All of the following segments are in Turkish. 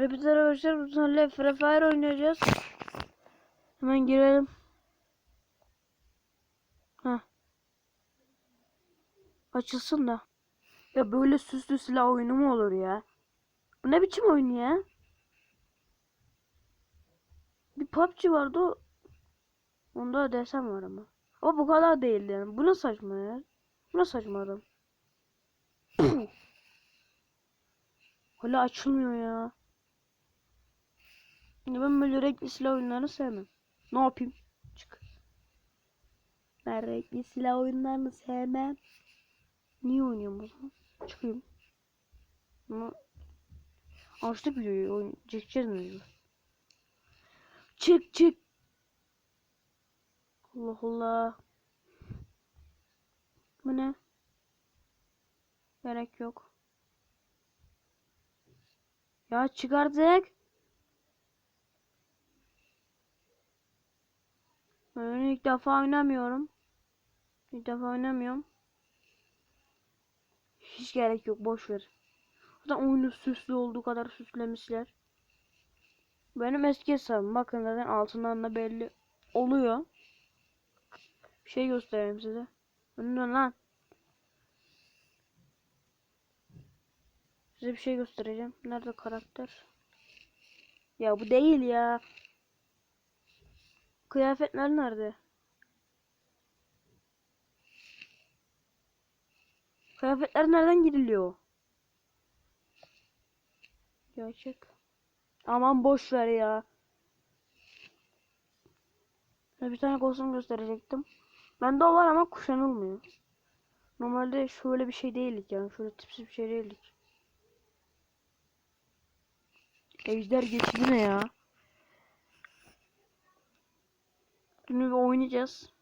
Hepinize arkadaşlar bu seferle Free Fire oynayacağız. Hemen girelim. Heh. Açılsın da. Ya böyle süslü silah oyunu mu olur ya? Bu ne biçim oyun ya? Bir PUBG vardı. Onda desem var ama. Ama bu kadar değildi yani. Bu ne saçma ya? Bu ne saçma adam? Hala açılmıyor ya. Ben böyle renkli silah oyunlarını sevmem. Ne yapayım? Çık. Ben renkli silah oyunlarını sevmem. Niye oynuyorum o zaman? Çıkayım. Ama açtık videoyu çekeceğiz mi? Çık çık. Allah Allah. Bu ne? Gerek yok. Ya çıkardık. Ben ilk defa oynamıyorum. İlk defa oynamıyorum. Hiç gerek yok boş ver. Zaten oyunu süslü olduğu kadar süslemişler. Benim eski hesabım bakın zaten altından da belli oluyor. Bir şey göstereyim size. Önünden lan. Size bir şey göstereceğim. Nerede karakter? Ya bu değil ya. Kıyafetler nerede? Kıyafetler nereden giriliyor? Gerçek. Aman boş ver ya. Bir tane kostüm gösterecektim. Bende o var ama kuşanılmıyor. Normalde şöyle bir şey değildik yani. Şöyle tipsiz bir şey değildik. Ejder geçidi ne ya? Şimdi bir oynayacağız.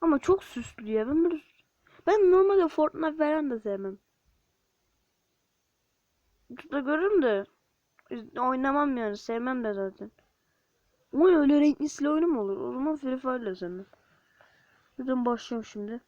Ama çok süslü ya. Ben böyle... Ben normalde Fortnite falan da sevmem. YouTube'da görürüm de oynamam yani. Sevmem de zaten. Ama öyle renkli silah oyunu mu olur? O zaman Free Fire'la seninle. Buradan başlıyorum şimdi.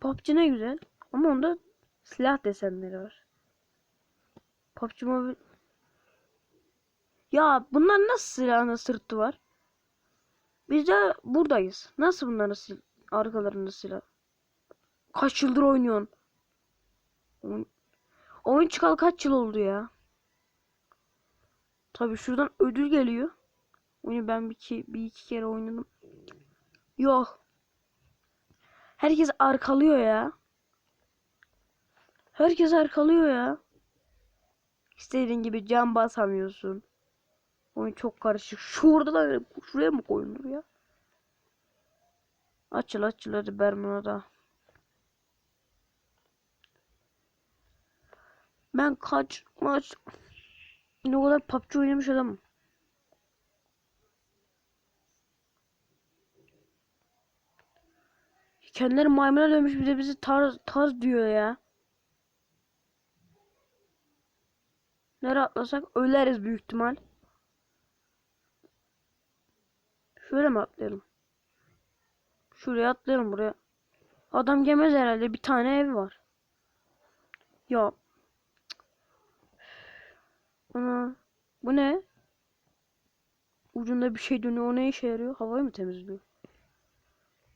PUBG ne güzel. Ama onda silah desenleri var. PUBG Mobile ya bunlar nasıl silahın sırtı var? Biz de buradayız. Nasıl bunların sil arkalarında silah? Kaç yıldır oynuyorsun? Oyun, oyun çıkalı kaç yıl oldu ya? Tabi şuradan ödül geliyor. Oyunu ben bir iki, bir iki kere oynadım. Yok. Herkes arkalıyor ya. Herkes arkalıyor ya. İstediğin gibi cam basamıyorsun. Oyun çok karışık. Şurada da şuraya mı koyulur ya? Açıl açıl hadi Bermuda'da. Ben kaç maç ne kadar PUBG oynamış adamım. Kendileri maymuna dönmüş bir de bizi tarz, tarz diyor ya. Nereye atlasak öleriz büyük ihtimal. Şöyle mi atlayalım? Şuraya atlayalım buraya. Adam gemez herhalde. Bir tane ev var. Ya. Ana. Bu ne? Ucunda bir şey dönüyor. O ne işe yarıyor? Havayı mı temizliyor?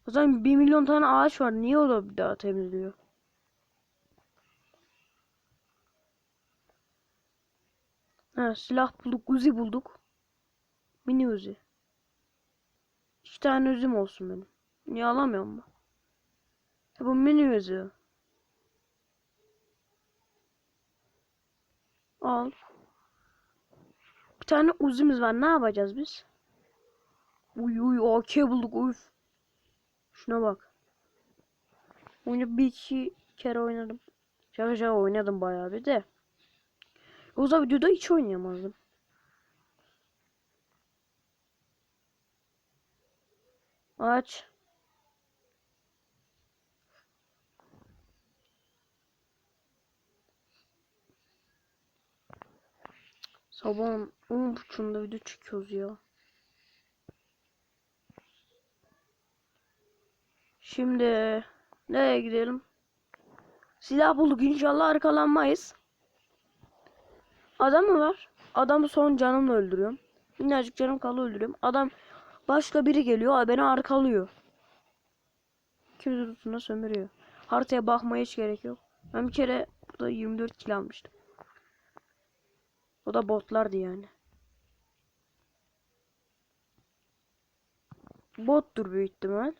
O zaman bir milyon tane ağaç var. Niye o da bir daha temizliyor? Ha, silah bulduk. Uzi bulduk. Mini Uzi. İki tane üzüm olsun benim. Niye alamıyorum ben? Ya bu mini üzü. Al. Bir tane uzimiz var. Ne yapacağız biz? Uy uy AK bulduk. Uf. Şuna bak. Oyunu bir iki kere oynadım. Şaka şaka oynadım bayağı bir de. O zaman videoda hiç oynayamazdım. Aç. Sabahın 10.30'unda video çekiyoruz ya. Şimdi nereye gidelim? Silah bulduk inşallah arkalanmayız. Adam mı var? Adamı son canımla öldürüyorum. Minnacık canım kalı öldürüyorum. Adam başka biri geliyor beni arkalıyor. Kimse tutuna sömürüyor. Haritaya bakmaya hiç gerek yok. Ben bir kere burada 24 kilo almıştım. O da botlardı yani. Bottur büyük ihtimal.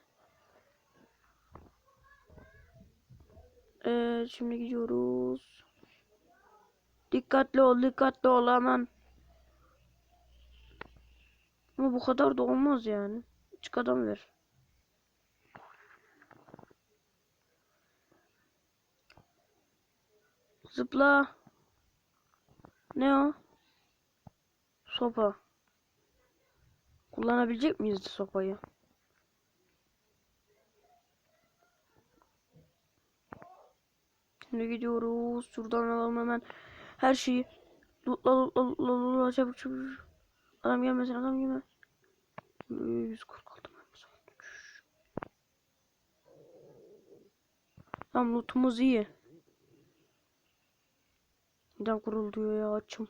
Evet şimdi gidiyoruz. Dikkatli ol dikkatli ol aman. Ama bu kadar da olmaz yani. Çık adam ver. Zıpla. Ne o? Sopa. Kullanabilecek miyiz sopayı? Şimdi gidiyoruz. Şuradan alalım hemen her şeyi. Lootla lootla lootla lootla çabuk çabuk. Adam gelmesin adam gelme. 146 mermisi. Tamam lootumuz iyi. Neden kuruluyor ya açım.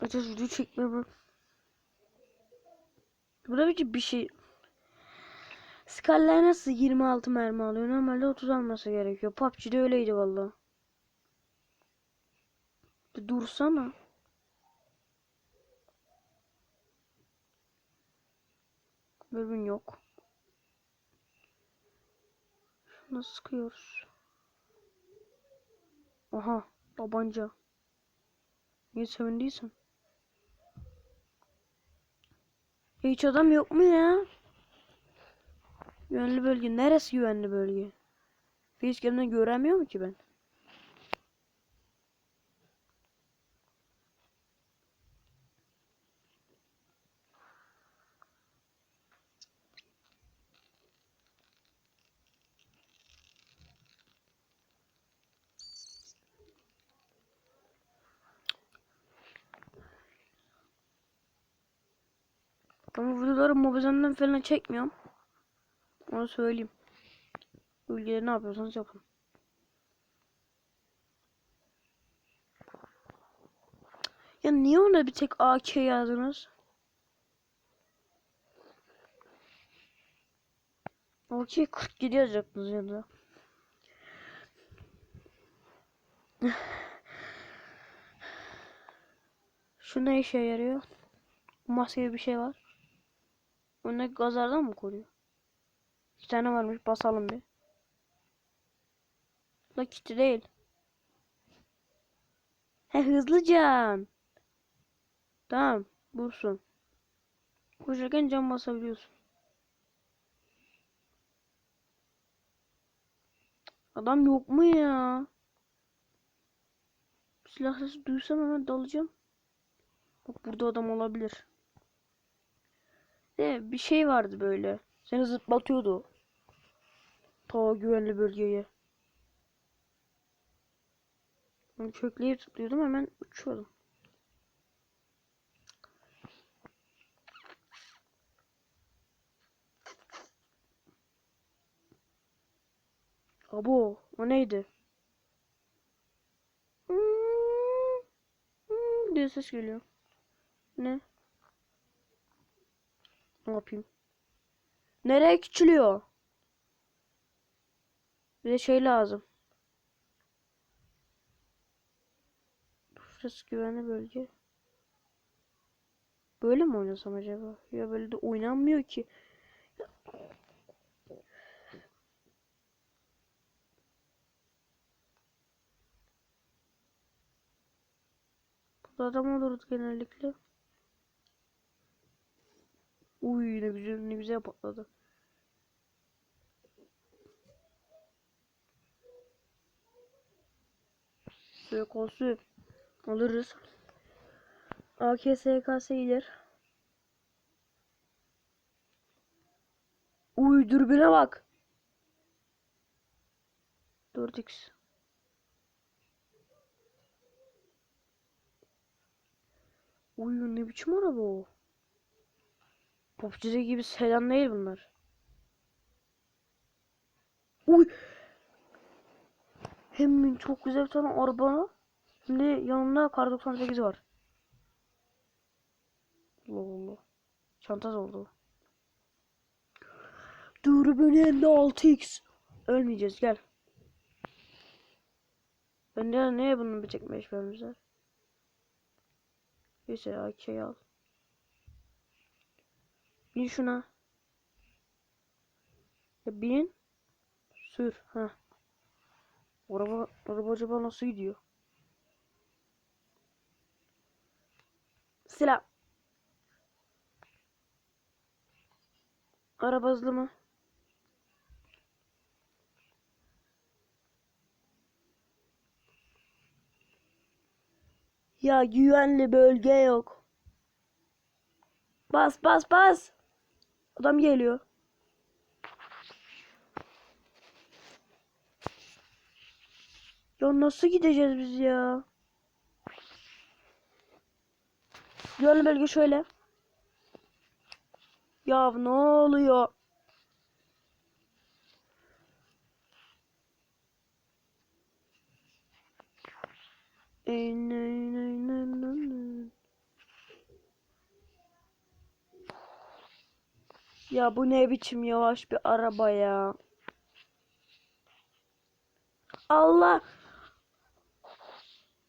Açız video çekmeye bak. Burada bir bir şey. Scarlet nasıl 26 mermi alıyor? Normalde 30 alması gerekiyor. PUBG'de öyleydi valla. Bir dursana. Bölüm yok. Şuna sıkıyoruz. Aha tabanca. Niye sevindiysen? Hiç adam yok mu ya? Güvenli bölge. Neresi güvenli bölge? Facecam'den göremiyor mu ki ben? Ben videoları mobizemden falan çekmiyorum. Onu söyleyeyim. Ülkeleri ne yapıyorsanız yapın. Ya niye ona bir tek AK yazdınız? AK 47 yazacaktınız ya da. Şu ne işe yarıyor? Maske gibi bir şey var. O ne gazardan mı koruyor? İki tane varmış basalım bir. La kiti değil. He hızlıcan. Tamam bulsun. Koşarken cam basabiliyorsun. Adam yok mu ya? Silah sesi duysam hemen dalacağım. Bak burada adam olabilir. De bir şey vardı böyle. Seni zıplatıyordu. Ta güvenli bölgeye. Ben kökleyip zıplıyordum hemen uçuyordum. Abo o neydi? Hmm, hmm diye ses geliyor. Ne? Ne yapayım? Nereye küçülüyor? Bir de şey lazım. Burası güvenli bölge. Böyle mi oynasam acaba? Ya böyle de oynanmıyor ki. Burada adam olurdu genellikle. Uy ne güzel ne güzel patladı. SKS alırız. AKSKS iyidir. Uy dürbüne bak. 4x. Uy ne biçim araba o? PUBG'de gibi sedan değil bunlar. Uy. Hem çok güzel bir tane araba. Hem de yanında kar 98 var. Allah Allah. Çanta oldu. Dürbün hem de 6x. Ölmeyeceğiz gel. Bende neye bunun bir tek meş vermişler? Neyse AK'yi al. Bin şuna. Ya bin. Sür. Ha. Araba, araba acaba nasıl gidiyor? Silah. Araba hızlı mı? Ya güvenli bölge yok. Bas bas bas. Adam geliyor. Ya nasıl gideceğiz biz ya? Güvenli bölge şöyle. Ya ne oluyor? Ey, Ya bu ne biçim yavaş bir araba ya. Allah.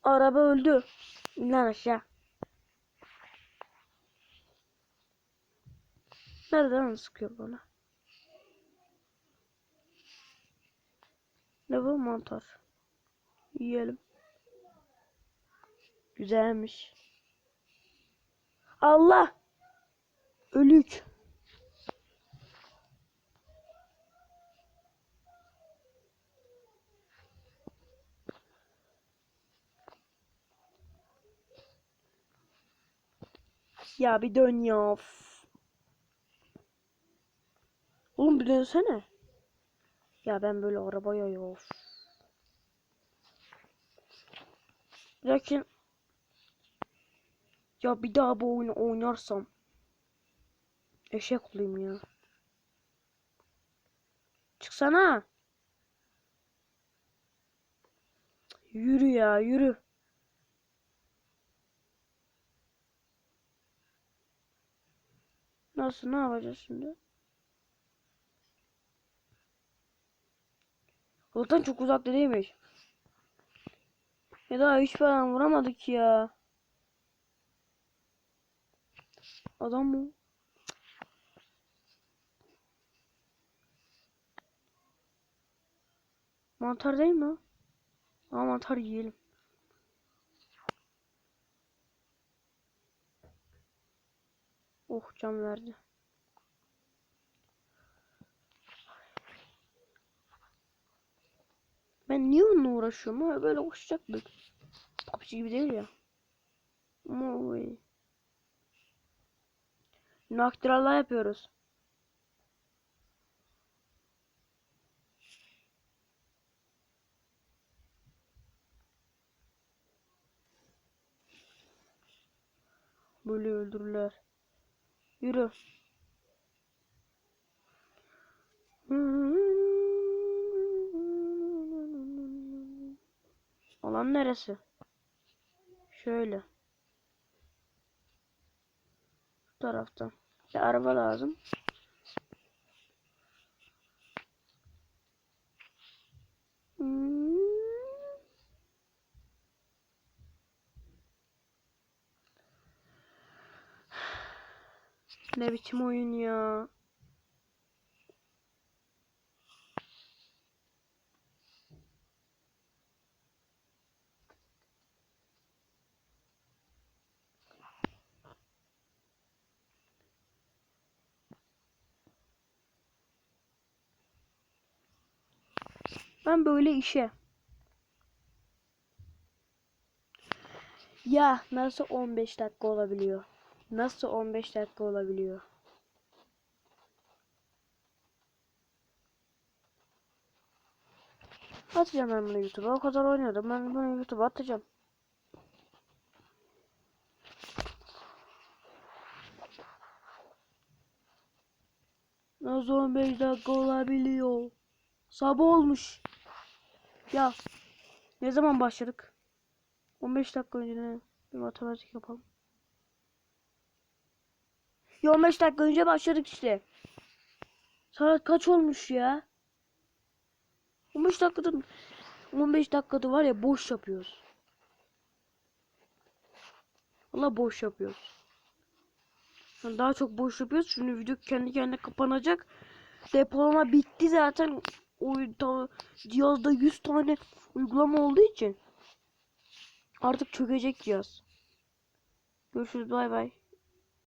Araba öldü. İn lan aşağı. Nereden sıkıyor bana? Ne bu mantar? Yiyelim. Güzelmiş. Allah! Ölük. Ya bir dön ya. Of. Oğlum bir dönsene. Ya ben böyle arabaya ya. of. Lakin ya bir daha bu oyunu oynarsam eşek olayım ya. Çıksana. Yürü ya yürü. Nasıl ne yapacağız şimdi? Zaten çok uzakta değilmiş. Ya daha hiç falan vuramadık ya. Adam mı? Mantar değil mi? Aa mantar yiyelim. Oh can verdi. Ben niye onunla uğraşıyorum ha? Böyle koşacaktık. PUBG gibi değil ya. Oy. Naktirallah yapıyoruz. Böyle öldürürler. Yürü. Alan neresi? Şöyle. Bu taraftan. Bir araba lazım. Ne biçim oyun ya? Ben böyle işe. Ya nasıl 15 dakika olabiliyor? Nasıl 15 dakika olabiliyor? Atacağım ben bunu YouTube'a. O kadar oynadım. Ben bunu YouTube'a atacağım. Nasıl 15 dakika olabiliyor? Sabah olmuş. Ya Ne zaman başladık? 15 dakika önce ne? Bir matematik yapalım. Ya 15 dakika önce başladık işte. Saat kaç olmuş ya? 15 dakikada 15 dakikada var ya boş yapıyoruz. Valla boş yapıyoruz. Yani daha çok boş yapıyoruz. Şimdi video kendi kendine kapanacak. Depolama bitti zaten. O ta- cihazda 100 tane uygulama olduğu için artık çökecek cihaz. Görüşürüz bay bay.